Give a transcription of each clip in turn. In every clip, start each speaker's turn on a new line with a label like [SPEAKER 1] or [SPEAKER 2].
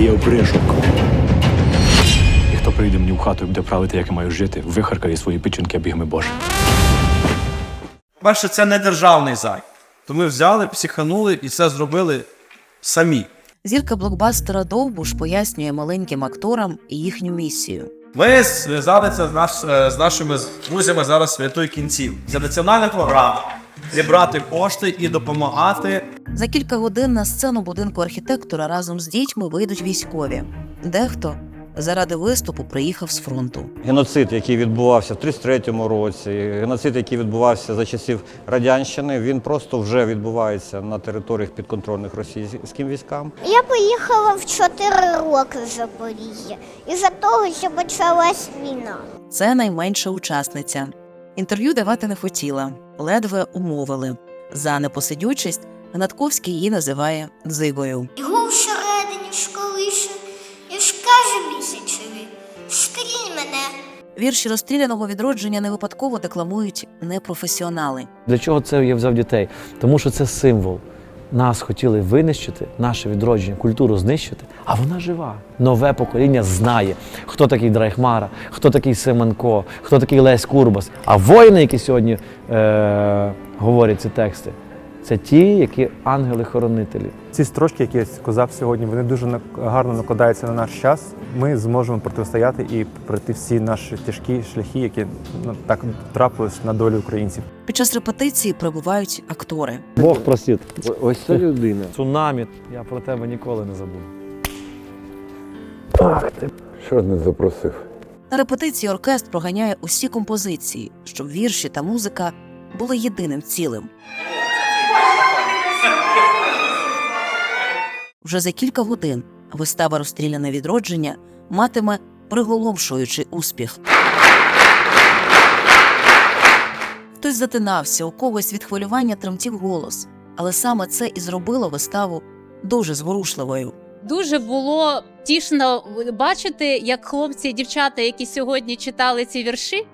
[SPEAKER 1] є опришок. І хто прийде мені в хату і буде правити, як я маю жити, вихаркає свої печінки бігми Боже.
[SPEAKER 2] Перше, це не державний займ. То ми взяли, психанули і все зробили самі.
[SPEAKER 3] Зірка блокбастера Довбуш пояснює маленьким акторам їхню місію.
[SPEAKER 2] Ми зв'язалися з, наш, е, з нашими друзями зараз святої кінців. Це національна програма. Зібрати кошти і допомагати.
[SPEAKER 3] За кілька годин на сцену будинку архітектора разом з дітьми вийдуть військові. Дехто заради виступу приїхав з фронту.
[SPEAKER 4] Геноцид, який відбувався в 33-му році, геноцид, який відбувався за часів радянщини, він просто вже відбувається на територіях підконтрольних російським військам.
[SPEAKER 5] Я поїхала в 4 роки в Запоріжжя із-за того, що почалась війна.
[SPEAKER 3] Це найменша учасниця. Інтерв'ю давати не хотіла, ледве умовили. За непосидючість Гнатковський її називає дзигою.
[SPEAKER 5] Його всередині школише, і ж каже місячеві, стрінь мене.
[SPEAKER 3] Вірші розстріляного відродження не випадково декламують непрофесіонали.
[SPEAKER 6] Для чого це є взяв дітей? Тому що це символ. Нас хотіли винищити, наше відродження, культуру знищити, а вона жива. Нове покоління знає, хто такий Драйхмара, хто такий Семенко, хто такий Лесь Курбас. А воїни, які сьогодні е- говорять ці тексти, це ті, які ангели-хоронителі.
[SPEAKER 7] Ці строчки, які я сказав сьогодні, вони дуже гарно накладаються на наш час. Ми зможемо протистояти і пройти всі наші тяжкі шляхи, які ну, так трапились на долю українців.
[SPEAKER 3] Під час репетиції прибувають актори.
[SPEAKER 6] Бог простить.
[SPEAKER 8] Ось це людина.
[SPEAKER 6] Цунамі, я про тебе ніколи не забуду.
[SPEAKER 8] Що не запросив?
[SPEAKER 3] На репетиції оркестр проганяє усі композиції, щоб вірші та музика були єдиним цілим. Вже за кілька годин вистава розстріляне відродження матиме приголомшуючий успіх. Хтось затинався, у когось від хвилювання тремтів голос, але саме це і зробило виставу дуже зворушливою.
[SPEAKER 9] Дуже було тішно бачити, як хлопці і дівчата, які сьогодні читали ці вірші,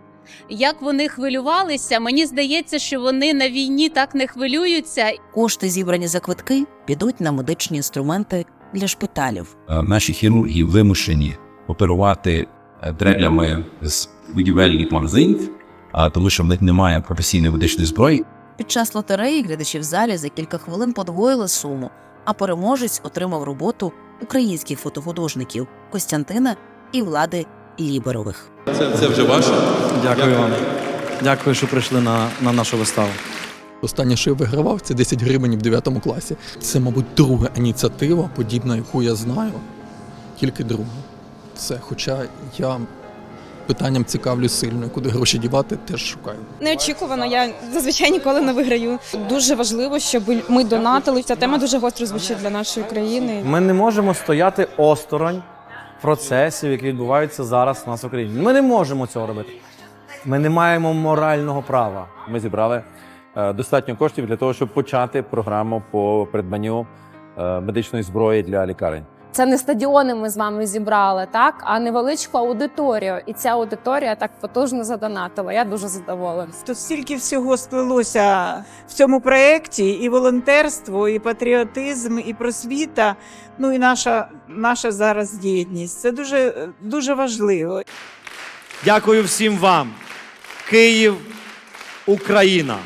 [SPEAKER 9] як вони хвилювалися. Мені здається, що вони на війні так не хвилюються.
[SPEAKER 3] Кошти, зібрані за квитки, підуть на медичні інструменти для шпиталів.
[SPEAKER 10] Е, наші хірурги вимушені оперувати е, дрелями з будівельних магазинів, а тому що в них немає професійної медичної зброї.
[SPEAKER 3] Під час лотереї глядачі в залі за кілька хвилин подвоїли суму, а переможець отримав роботу українських фотохудожників Костянтина і Влади Ліберових.
[SPEAKER 2] Дякую вам. Дякую, що прийшли на, на нашу виставу.
[SPEAKER 11] Останнє, що я вигравав, це 10 гривень в 9 класі. Це, мабуть, друга ініціатива, подібна, яку я знаю. Тільки друга. Все. Хоча я питанням цікавлюсь сильно, куди гроші дівати, теж шукаю.
[SPEAKER 12] Неочікувано, я зазвичай ніколи не виграю. Дуже важливо, щоб ми донатили. Ця тема дуже гостро звучить для нашої країни.
[SPEAKER 6] Ми не можемо стояти осторонь процесів, які відбуваються зараз у нас в Україні. Ми не можемо цього робити. Ми не маємо морального права.
[SPEAKER 8] Ми зібрали е, достатньо коштів для того, щоб почати програму по придбанню е, медичної зброї для лікарень.
[SPEAKER 12] Це не стадіони ми з вами зібрали, так, а невеличку аудиторію. І ця аудиторія так потужно задонатила. Я дуже задоволена.
[SPEAKER 13] Тут стільки всього сплелося в цьому проєкті: і волонтерство, і патріотизм, і просвіта. Ну і наша, наша зараз єдність. Це дуже, дуже важливо.
[SPEAKER 2] Дякую всім вам. Київ, Україна.